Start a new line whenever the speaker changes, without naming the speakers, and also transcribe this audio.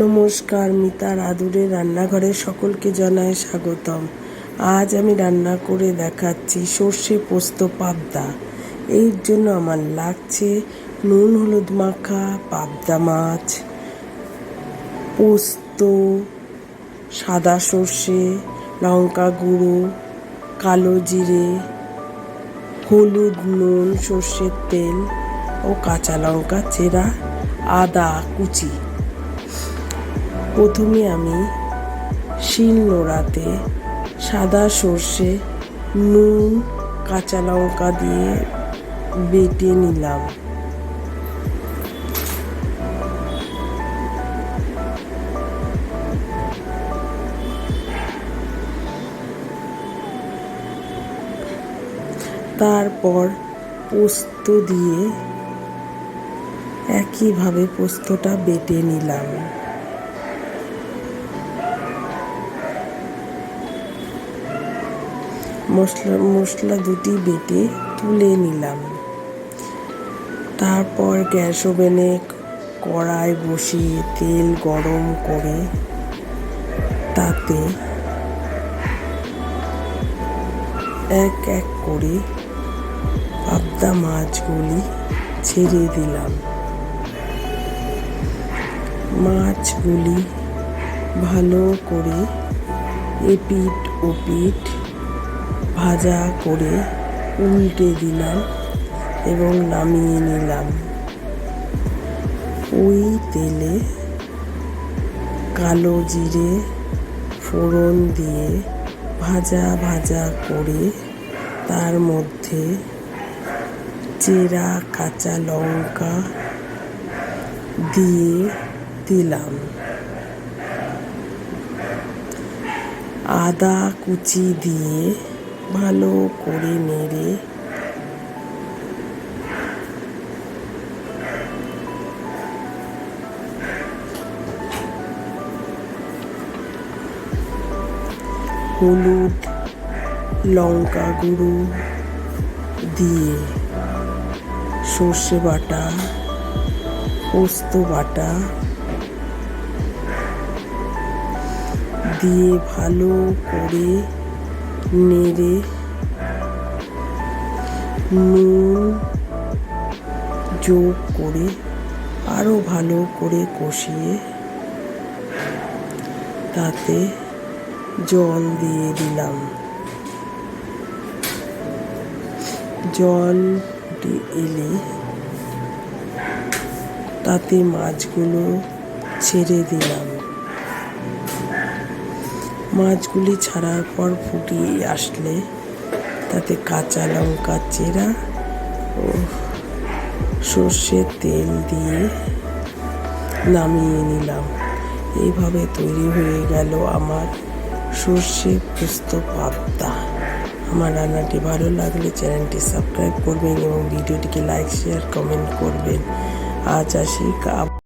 নমস্কার মিতার আদুরে রান্নাঘরে সকলকে জানায় স্বাগতম। আজ আমি রান্না করে দেখাচ্ছি সর্ষে পোস্ত পাবদা। এর জন্য আমার লাগছে নুন, হলুদ মাখা, পাবদা মাছ, পোস্ত, সাদা সর্ষে, লঙ্কা গুঁড়ো, কালো জিরে, হলুদ নুন, সর্ষের তেল ও কাঁচা লঙ্কা, চেরা, আদা, কুচি। প্রথমে আমি শিল নোড়াতে সাদা সর্ষে, নুন, কাঁচা লঙ্কা দিয়ে বেটে নিলাম। তারপর পোস্ত দিয়ে একইভাবে পোস্তটা বেটে নিলাম। মশলা মশলা দুটি বেটে তুলে নিলাম। তারপর গ্যাস ওভেনে কড়াই বসিয়ে তেল গরম করে তাতে এক এক করে পাবদা মাছগুলি ছেড়ে দিলাম। মাছগুলি ভালো করে এপিট ওপিট ভাজা করে উল্টে দিলাম এবং নামিয়ে নিলাম। ওই তেলে কালো জিরে ফোড়ন দিয়ে ভাজা ভাজা করে তার মধ্যে চেরা কাঁচা লঙ্কা দিয়ে দিলাম। আদা কুচি দিয়ে ভালো করে নেড়ে হলুদ লঙ্কা গুঁড়ো দিয়ে সর্ষে বাটা পোস্ত বাটা দিয়ে ভালো করে নেড়ে নুন যোগ করে আরও ভালো করে কষিয়ে তাতে জল দিয়ে দিলাম। জল এলে তাতে মাছগুলো ছেড়ে দিলাম। মাছগুলি ছাড়ার পর ফুটিয়ে আসলে তাতে কাঁচা লঙ্কা চেরা ও সর্ষের তেল দিয়ে নামিয়ে নিলাম। এইভাবে তৈরি হয়ে গেল আমার সর্ষে পোস্ত পাবদা। আমার রান্নাটি ভালো লাগলে চ্যানেলটি সাবস্ক্রাইব করবেন এবং ভিডিওটিকে লাইক, শেয়ার, কমেন্ট করবেন। আজ আসি